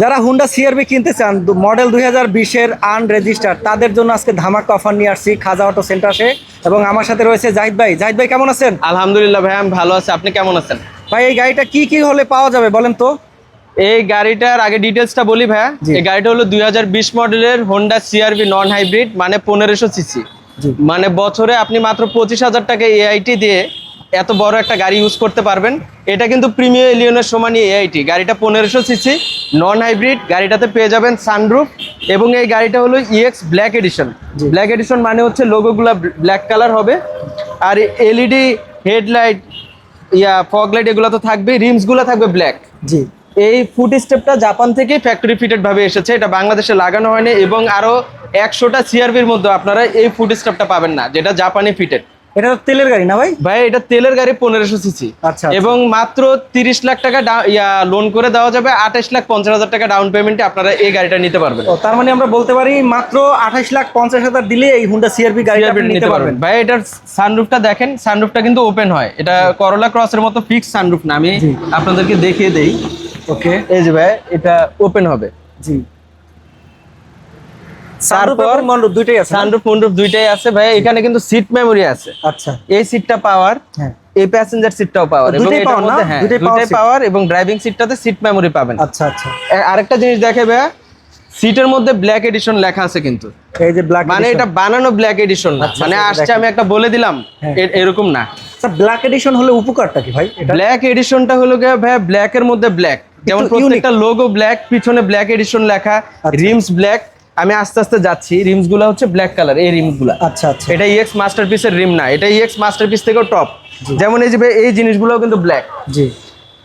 যারা Honda CRB কিনতে চান মডেল দুই হাজার বিশের আনরেজিস্টার তাদের জন্য আজকে ধামাক অফার নিয়ে আসছি খাজা অটো সেন্টারে এবং আমার সাথে রয়েছে জাহিদ ভাই। জাহিদ ভাই কেমন আছেন? আলহামদুলিল্লাহ ভাই আমি ভালো আছি। আপনি কেমন আছেন? ভাই এই গাড়িটা কি কি হলে পাওয়া যাবে বলেন তো? এই গাড়িটার আগে ডিটেলসটা বলি ভাইয়া জি। এই গাড়িটা হলো দুই হাজার বিশ মডেলের হোন্ডা সিআরবি নন হাইব্রিড মানে পনেরোশো সিসি। মানে বছরে আপনি মাত্র পঁচিশ হাজার টাকা এআইটি দিয়ে এত বড় একটা গাড়ি ইউজ করতে পারবেন। এটা কিন্তু প্রিমিয়ার এলিয়নের সমানই এআইটি গাড়িটা পনেরোশো সিসি নন হাইব্রিড গাড়িটাতে পেয়ে যাবেন সানরুফ এবং এই গাড়িটা হলো EX black edition. Black edition মানে হচ্ছে লোগোগুলা ব্ল্যাক কালার হবে। আর এলইডি হেডলাইট ইয়া ফগ লাইট এগুলো তো থাকবে রিমসগুলো থাকবে ব্ল্যাক জি। এই ফুট স্টেপটা জাপান থেকে ফ্যাক্টরি ফিটেড ভাবে এসেছে। এটা বাংলাদেশে লাগানো হয়নি এবং আরও একশোটা সিআরবির মধ্যে আপনারা এই ফুট স্টেপটা পাবেন না যেটা জাপানি ফিটেড এটা তেলের গাড়ি না ভাই? ভাই এটা তেলের গাড়ি পনেরোশো সিসি। আচ্ছা, আচ্ছা। এবং মাত্র তিরিশ লাখ টাকা লোন করে দেওয়া যাবে। আঠাশ লাখ পঞ্চাশ হাজার টাকা ডাউন পেমেন্টে আপনারা এই গাড়িটা নিতে পারবেন। তার মানে আমরা বলতে পারি মাত্র আঠাশ লাখ পঞ্চাশ হাজার দিলে এই হুন্ডা সিআরবি গাড়িটা আপনি নিতে পারবেন। ভাই এটার সানরুফটা দেখেন সানরুফটা কিন্তু ওপেন হয়। এটা করলা ক্রসের মতো ফিক্স সানরুফ না। আমি আপনাদেরকে দেখিয়ে দেই। ওকে। এই যে ভাই এটা ওপেন হবে। জি। তারপর তারপর মন্ডপ দুইটাই আছে না? সানরুফ মন্ডুপ দুইটাই আছে ভাই। এখানে কিন্তু সিট মেমোরি আছে। আচ্ছা। এই সিটটা পাওয়ার হ্যাঁ। এই প্যাসেঞ্জার সিটটাও পাওয়ার এবং এটার মধ্যে হ্যাঁ দুইটাই power দুইটাই seat। পাওয়ার এবং ড্রাইভিং সিটটাতে সিট মেমোরি পাবেন। আচ্ছা আচ্ছা। আরেকটা জিনিস দেখে ভাইয়া সিটের মধ্যে ব্ল্যাক এডিশন লেখা আছে কিন্তু। এই যে ব্ল্যাক মানে এটা বানানো ব্ল্যাক এডিশন না। আচ্ছা, মানে আচ্ছা, আসছে আমি একটা বলে দিলাম হ্যাঁ। এরকম না। ব্ল্যাক এডিশন হলে উপকারটা কি ভাই? এটা? ব্ল্যাক এডিশনটা হলো ব্ল্যাক এর মধ্যে ব্ল্যাক যেমন। প্রত্যেকটা লোগো ব্ল্যাক পিছনে ব্ল্যাক এডিশন লেখা আচ্ছা। রিমস ব্ল্যাক আমি আস্তে আস্তে যাচ্ছি রিমসগুলা হচ্ছে ব্ল্যাক কালার এই রিমসগুলা। আচ্ছা আচ্ছা। এটা ইএক্স মাস্টারপিসের রিম না এটা ইএক্স মাস্টারপিস থেকেও টপ যেমন এই যে এই জিনিসগুলোও কিন্তু ব্ল্যাক জি।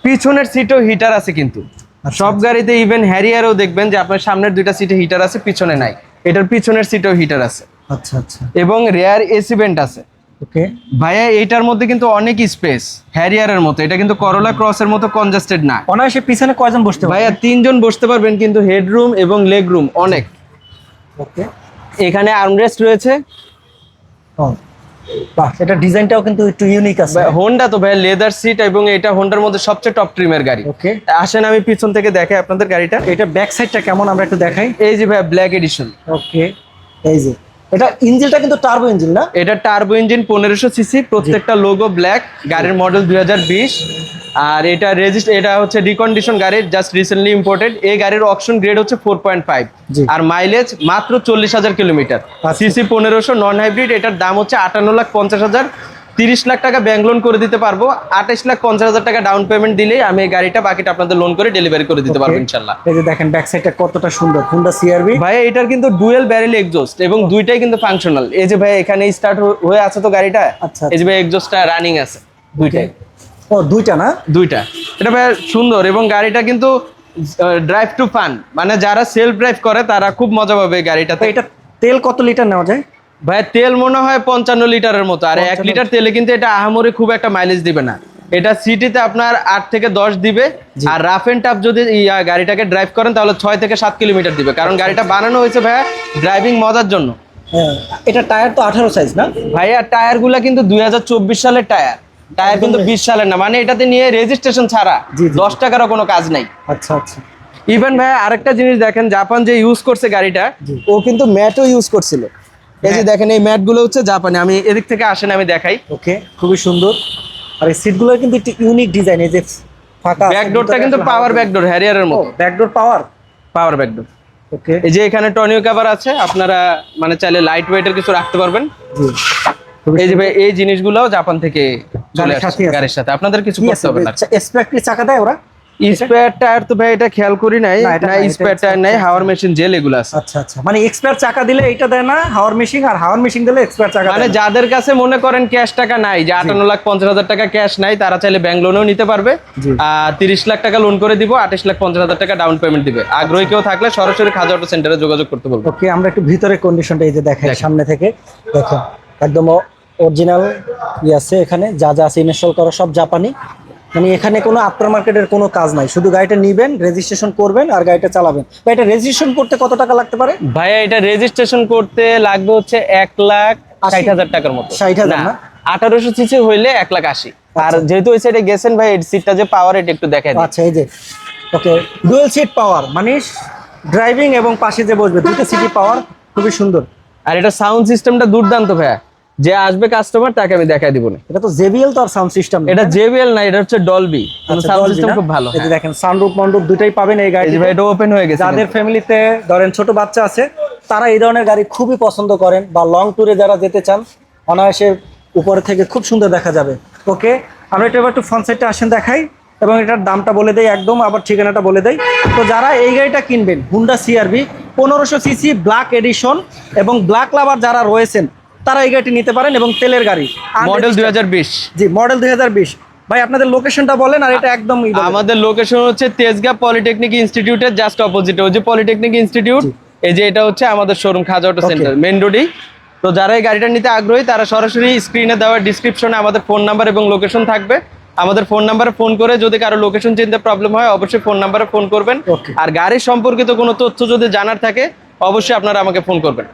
পিছনের সিটও হিটার আছে কিন্তু। সব গাড়িতে ইভেন হ্যারিয়ারও দেখবেন যে আপনার সামনের দুইটা সিটে হিটার আছে পিছনে নাই। এটার পিছনের সিটেও হিটার আছে। আচ্ছা আচ্ছা। এবং রেয়ার এসি ভেন্ট আছে। ওকে। ভাইয়া এইটার মধ্যে কিন্তু অনেক স্পেস হ্যারিয়ারের মতো। এটা কিন্তু করোলা ক্রসের মতো কনজাস্টেড না। অনায়াসে পিছনে কয়জন বসতে ভাইয়া তিনজন বসতে পারবেন কিন্তু হেডরুম এবং লেগ রুম অনেক। ওকে। এখানে আর্মরেস্ট রয়েছে। ও বাহ এটা ডিজাইনটাও কিন্তু একটু ইউনিক আছে। হোন্ডা তো ভাই লেদার সিট এবং এটা হোন্ডার মধ্যে সবচেয়ে টপ ট্রিমের গাড়ি। ওকে। আসেন আমি পিছন থেকে দেখাই আপনাদের গাড়িটা। এটা ব্যাক সাইডটা কেমন আমরা একটু দেখাই? এই যে ভাই ব্ল্যাক এডিশন ওকে এই যে। এটা ইঞ্জিনটা কিন্তু টার্বো ইঞ্জিন না? এটা টার্বো ইঞ্জিন পনেরোশো সিসি প্রত্যেকটা লোগো ব্ল্যাক গাড়ির মডেল দুই হাজার বিশ। আর এটা রেজিস্ট এটা হচ্ছে রিকন্ডিশন গাড়ির জাস্ট রিসেন্টলি ইম্পোর্টেড এই গাড়ির অপশন গ্রেড হচ্ছে ফোর পয়েন্ট ফাইভ। আর মাইলেজ মাত্র চল্লিশ হাজার কিলোমিটার আচ্ছা। সিসি পনেরোশো নন হাইব্রিড এটার দাম হচ্ছে আটান্ন লাখ পঞ্চাশ হাজার। তিরিশ লাখ টাকা ব্যাংক লোন করে দিতে পারব। আঠাশ লাখ পঞ্চাশ হাজার টাকা ডাউন পেমেন্ট দিলেই আমি এই গাড়িটা বাকিটা আপনাদের লোন করে ডেলিভারি করে দিতে পারব ইনশাল্লাহ। এই যে দেখেন ব্যাক সাইডটা কতটা সুন্দর হুন্ডা সিআরবি ভাই এটার কিন্তু ডুয়েল ব্যারেল এক্সস্ট এবং দুইটাই কিন্তু ফাংশনাল এই যে ভাই এখানে স্টার্ট হয়ে আছে তো গাড়িটা? আচ্ছা, এই যে ভাই এক্সস্টটা রানিং আছে দুইটাই। ও দুইটা না? দুইটা। এটা ভাই সুন্দর এবং গাড়িটা কিন্তু ড্রাইভ টু ফান মানে যারা সেলফ ড্রাইভ করে তারা খুব মজা পাবে গাড়িটাতে। এটা তেল কত লিটার নেওয়া যায়? ভাই তেল মনে হয় পঞ্চান্ন লিটারের মতো। আর এক লিটার তেলে কিন্তু এটা আহামরি খুব একটা মাইলেজ দিবে না। এটা সিটিতে আপনার আট থেকে দশ দিবে। আর রাফ এন্ড টাফ যদি গাড়িটাকে ড্রাইভ করেন তাহলে ছয় থেকে সাত কিলোমিটার দিবে। কারণ গাড়িটা বানানো হয়েছে ভাইয়া ড্রাইভিং মজার জন্য। হ্যাঁ এটা টায়ার তো আঠারো সাইজ না? ভাইয়া টায়ারগুলা কিন্তু দুই হাজার চব্বিশ সালের টায়ার টায়ার কিন্তু বিশ সালের না। মানে এটাতে নিয়ে রেজিস্ট্রেশন ছাড়া। দশ টাকারও কোনো কাজ নাই। আচ্ছা আচ্ছা। ইভেন ভাইয়া আরেকটা জিনিস দেখেন জাপান যে ইউজ করছে গাড়িটা ও কিন্তু ম্যাটও ইউজ করছিল। এই যে দেখেন এই ম্যাটগুলো হচ্ছে জাপানে। আমি এদিক থেকে আসেন আমি দেখাই। ওকে খুবই সুন্দর। আর এই সিটগুলো কিন্তু একটু ইউনিক ডিজাইন এই যে ফাঁকা ব্যাকডোরটা কিন্তু পাওয়ার ব্যাকডোর হ্যারিয়ারের মতো। Backdoor power power backdoor okay. এই যে এখানে টনিও কভার আছে আপনারা মানে চাইলে লাইট ওয়েটের কিছু রাখতে পারবেন। এই যে ভাই এই জিনিসগুলো জাপান থেকে চলে গাড়ির আসছে গাড়ির সাথে। আপনাদের কিছু করতে হবে না। আছে চাকা দেয় ওরা? স্পেয়ার টায়ার তো ভাই এটা খেয়াল করি নাই। না, স্পেয়ার টায়ার নাই হাওয়ার মেশিন জেল এগুলো আছে। আচ্ছা আচ্ছা। মানে এক্সপায়ার চাকা দিলে এটা দেয় না হাওয়ার মেশিন আর হাওয়ার মেশিন দিলে এক্সপায়ার চাকা মানে যাদের কাছে মনে করেন ক্যাশ টাকা নাই যে আটান্ন লাখ পঞ্চাশ হাজার টাকা ক্যাশ নাই তারা চাইলে ব্যাংক লোনও নিতে পারবে। আর তিরিশ লাখ টাকা লোন করে দিব আঠাশ লাখ পঞ্চাশ হাজার টাকা ডাউন পেমেন্ট দিবে। আগ্রহী কেউ থাকলে সরাসরি খাজা অটো সেন্টারে যোগাযোগ করতে বলব। ওকে আমরা একটু ভিতরে কন্ডিশনটা এই যে দেখাই সামনে থেকে। দেখেন একদম অরিজিনাল ই আছে এখানে যা যা আছে ইনস্টল করা সব জাপানি। মানে এখানে কোনো আফটার মার্কেটের কোনো কাজ নাই। শুধু গাড়িটা নিবেন রেজিস্ট্রেশন করবেন আর গাড়িটা চালাবেন। বা এটা রেজিস্ট্রেশন করতে কত টাকা লাগতে পারে? ভাইয়া এটা রেজিস্ট্রেশন করতে লাগবে হচ্ছে এক লাখ? ষাট হাজার টাকার মতো। 60,000 না? আঠারোশো সিসি হইলে এক লাখ আশি। আর যেহেতু ওই সাইডে গেছেন ভাই এই সিটটা যে পাওয়ার এটা একটু দিই। আচ্ছা এই যে। ওকে ডুয়েল সিট পাওয়ার মানে ড্রাইভিং এবং পাশে যে বসবে দুটো সিটি পাওয়ার খুবই সুন্দর। আর এটা সাউন্ড সিস্টেমটা দুর্দান্ত ভাইয়া। যে আসবে কাস্টমার তাকে আমি দেখাই দিব না। এটা তো জেবিএল তো আর সাউন্ড সিস্টেম এটা জেবিএল না? এটা হচ্ছে ডলবি সাউন্ড সিস্টেম খুব ভালো এই যে দেখেন সানরুফ মন্ডপ দুটাই পাবেন এই এই গাড়ি ভাই এটা ওপেন হয়ে গেছে যাদের ফ্যামিলিতে ধরেন ছোট বাচ্চা আছে তারা এই ধরনের গাড়ি খুবই পছন্দ করেন বা লং ট্যুরে যারা যেতে চান অনায়াসে উপরে থেকে খুব সুন্দর দেখা যাবে। ওকে আমরা এটা একটু ফ্রন্ট সাইডটা আসেন দেখাই এবং এটার দামটা বলে দেই একদম আবার ঠিকানাটা বলে দেই। তো যারা এই গাড়িটা কিনবেন হুন্ডা সিআরবি পনেরোশো সিসি ব্ল্যাক এডিশন এবং ব্ল্যাক লাভার যারা রয়েছেন তারা এই গাড়িটি নিতে পারেন এবং তেলের গাড়ি। মডেল দুই হাজার বিশ। জি মডেল দুই হাজার বিশ। ভাই আপনাদের লোকেশনটা বলেন আর এটা একদম আমাদের লোকেশন হচ্ছে তেজগাঁ পলিটেকনিক ইনস্টিটিউটের জাস্ট অপোজিটে ওই যে পলিটেকনিক ইনস্টিটিউট এই যে এটা হচ্ছে আমাদের showroom Khaja auto centre main রোডেই তো যারা এই গাড়িটা নিতে আগ্রহী তারা সরাসরি স্ক্রিনে দেওয়া ডিসক্রিপশনে আমাদের ফোন নাম্বার এবং লোকেশন থাকবে। আমাদের ফোন নাম্বারে ফোন করে যদি কারও লোকেশন চিনতে প্রবলেম হয় অবশ্যই ফোন নাম্বারে ফোন করবেন। আর গাড়ির সম্পর্কিত কোনো তথ্য যদি জানার থাকে অবশ্যই আপনারা আমাকে ফোন করবেন।